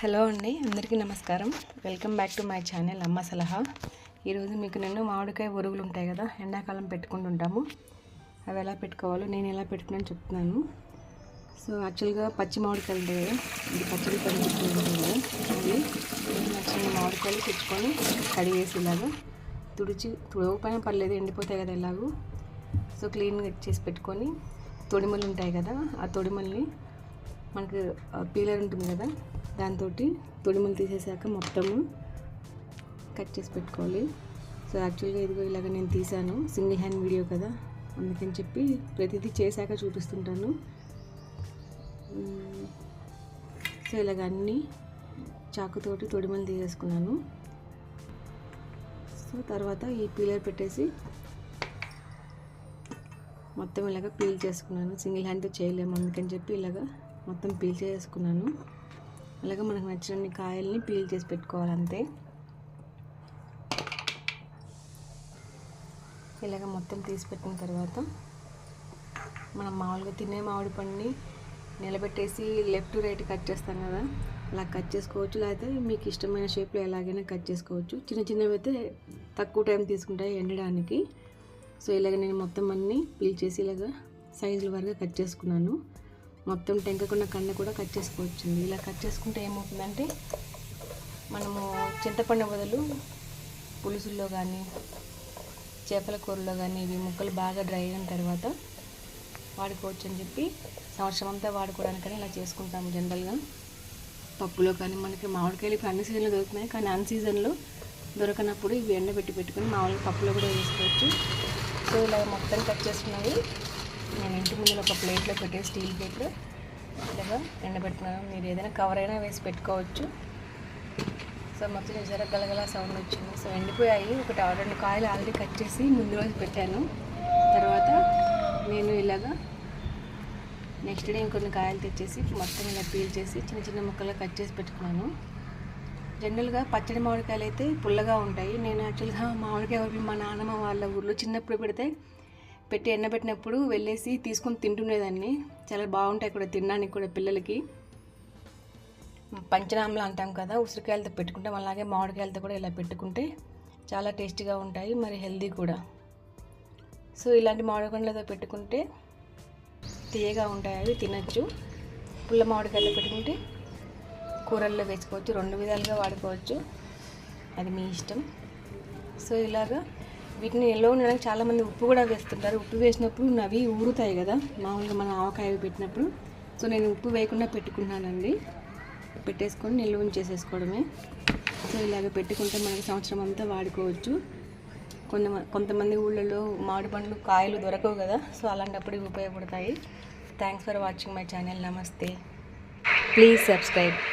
Hello అండి అందరికీ నమస్కారం. Welcome back to my channel అమ్మ సలహా. ఈరోజు మీకు నేను మామిడికాయ ఒరుగులు ఉంటాయి కదా ఎండాకాలం పెట్టుకుంటుంటాము అవి ఎలా పెట్టుకోవాలో నేను ఎలా పెట్టుకున్నాను చెప్తున్నాను. సో యాక్చువల్గా పచ్చి మామిడికాయలు ఉంటాయి కదా ఇది పచ్చడి పని నచ్చిన మామిడికాయలు తెచ్చుకొని కడిగేసి ఇలాగా తుడిచి తుడవకపోయినా పర్లేదు ఎండిపోతాయి కదా ఎలాగో. సో క్లీన్గా చేసి పెట్టుకొని తొడిమలు ఉంటాయి కదా ఆ తొడిమల్ని మనకు పీలర్ ఉంటుంది కదా దాంతో తొడిమలు తీసేసాక మొత్తము కట్ చేసి పెట్టుకోవాలి. సో యాక్చువల్గా ఇదిగో ఇలాగ నేను తీసాను సింగిల్ హ్యాండ్ వీడియో కదా. అందుకని చెప్పి ప్రతిదీ చేశాక చూపిస్తుంటాను. సో ఇలాగ అన్నీ చాకుతోటి తొడిమలు తీసేసుకున్నాను. సో తర్వాత ఈ పీలర్ పెట్టేసి మొత్తం ఇలాగ పీల్ చేసుకున్నాను. సింగిల్ హ్యాండ్తో చేయలేము అందుకని చెప్పి ఇలాగ మొత్తం పీల్ చేసుకున్నాను. అలాగే మనకు నచ్చినన్ని కాయల్ని పీల్ చేసి పెట్టుకోవాలి అంతే ఇలాగ మొత్తం తీసి పెట్టిన తర్వాత మనం మామూలుగా తినే మామిడి పండుని నిలబెట్టేసి లెఫ్ట్ రైట్ కట్ చేస్తాం కదా అలా కట్ చేసుకోవచ్చు. లేకపోతే మీకు ఇష్టమైన షేప్లో ఎలాగైనా కట్ చేసుకోవచ్చు. చిన్న చిన్నవి అయితే తక్కువ టైం తీసుకుంటాయి ఎండడానికి. సో ఇలాగ నేను మొత్తం అన్నీ పీల్ చేసి ఇలాగ సైజుల వరకు కట్ చేసుకున్నాను. మొత్తం టెంకకున్న కన్ను కూడా కట్ చేసుకోవచ్చు ఇలా కట్ చేసుకుంటే ఏమవుతుందంటే మనము చింతపండు బదులు పులుసుల్లో కానీ చేపల కూరలో కానీ ఇవి ముక్కలు బాగా డ్రై అయిన తర్వాత వాడుకోవచ్చు అని చెప్పి సంవత్సరం అంతా వాడుకోవడానికని ఇలా చేసుకుంటాము జనరల్గా. పప్పులో కానీ మనకి మామిడికాయలు ఇప్పుడు అన్ని సీజన్లో దొరుకుతున్నాయి. కానీ అన్ సీజన్లో దొరకనప్పుడు ఇవి ఎండబెట్టి పెట్టుకొని మామూలుగా పప్పులో కూడా వేసుకోవచ్చు. సో ఇలా మొత్తం కట్ చేసుకున్నవి నేను ఇంటి ముందు ఒక ప్లేట్లో పెట్టే స్టీల్ ప్లేట్లో ఇలాగా ఎండబెట్టుకున్నాను మీరు ఏదైనా కవర్ అయినా వేసి పెట్టుకోవచ్చు. సో మొత్తం చూసారా గలగల సౌండ్ వచ్చింది. సో ఎండిపోయాయి. ఒకటి ఆ రెండు కాయలు ఆల్రెడీ కట్ చేసి ముందు రోజు పెట్టాను. తర్వాత నేను ఇలాగా నెక్స్ట్ డే ఇంకొన్ని కాయలు తెచ్చేసి మొత్తం ఇలా పీల్ చేసి చిన్న చిన్న ముక్కలు కట్ చేసి పెట్టుకున్నాను. జనరల్గా పచ్చడి మామిడికాయలు అయితే పుల్లగా ఉంటాయి. నేను యాక్చువల్గా మామిడికాయ మా నాన్నమ్మ వాళ్ళ ఊర్లో చిన్నప్పుడు పెడితే పెట్టి ఎండబెట్టినప్పుడు వెళ్ళేసి తీసుకొని తింటుండేదాన్ని. చాలా బాగుంటాయి కూడా తినడానికి కూడా పిల్లలకి. పంచనామలు అంటాం కదా ఉసిరికాయలతో పెట్టుకుంటాం. అలాగే మామిడికాయలతో కూడా ఇలా పెట్టుకుంటే చాలా టేస్టీగా ఉంటాయి మరి హెల్దీ కూడా. సో ఇలాంటి మామిడికాయలతో పెట్టుకుంటే తీయగా ఉంటాయి అవి తినచ్చు. పుల్ల మామిడికాయలు పెట్టుకుంటే కూరల్లో వేసుకోవచ్చు రెండు విధాలుగా వాడుకోవచ్చు. అది మీ ఇష్టం. సో ఇలాగా వీటిని ఎల్లో ఉండడానికి చాలామంది ఉప్పు కూడా వేస్తుంటారు. ఉప్పు వేసినప్పుడు అవి ఊరుతాయి కదా. మామూలుగా మనం ఆవకాయ పెట్టినప్పుడు. సో నేను ఉప్పు వేయకుండా పెట్టుకున్నానండి. పెట్టేసుకొని నిల్వ ఉంచేసేసుకోవడమే సో ఇలాగ పెట్టుకుంటే మనకి సంవత్సరం అంతా వాడుకోవచ్చు. కొంత కొంతమంది ఊళ్ళలో మామిడి పండ్లు కాయలు దొరకవు కదా. సో అలాంటప్పుడు ఉపయోగపడతాయి. Thanks for watching my channel నమస్తే ప్లీజ్ సబ్స్క్రైబ్